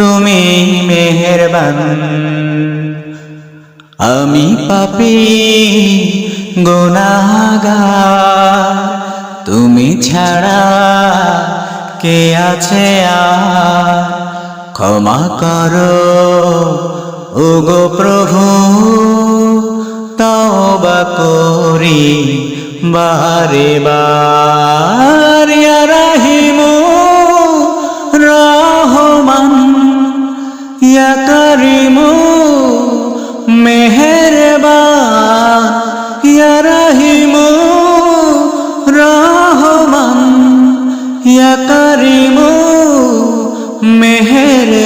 তুমি মেহেরবান। আমি পাপি গোনাগার তুমি ছাড়া কে আছে আর? ক্ষমা করো, ওগো প্রভু তবা করি বারে বার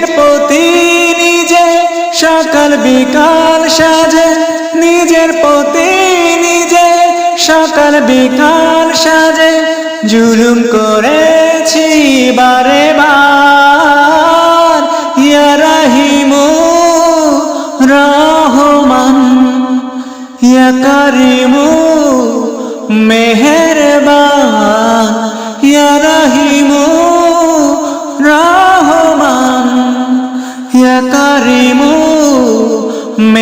নিজের প্রতি নিজে, সকাল বিকাল সাজে। নিজের প্রতি নিজে, সকাল বিকাল সাজে। জুলুম করেছি বারে বার। ইয়া রাহিমু রহমান, ইয়া করিমু মেহেরবান। ইয়া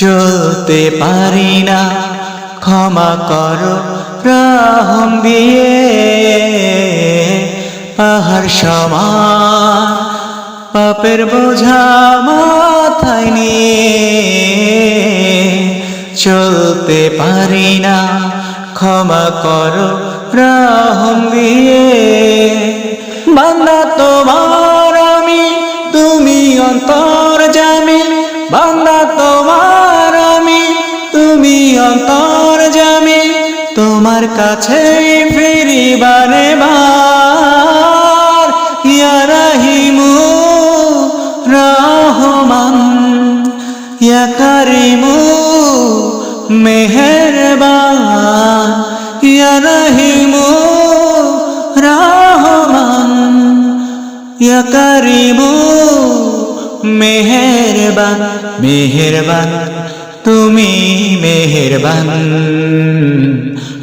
চলতে পারি না। ক্ষমা করো, রহম দিয়ে পাহাড় সমান, পাপের বোঝা মাথায় নিয়ে চলতে পারি না। ক্ষমা করো, রহম দিয়ে বান্দা তোমার আমি, তুমি অন্তর কাছে ফিরি বারে বার ইয়া রাহিমু রহমান, ইয়া করিমু মেহেরবান, ইয়া রহিমু রহমান, ইয়া করিমু মেহেরবান মেহেরবান, তুমি মেহেরবান।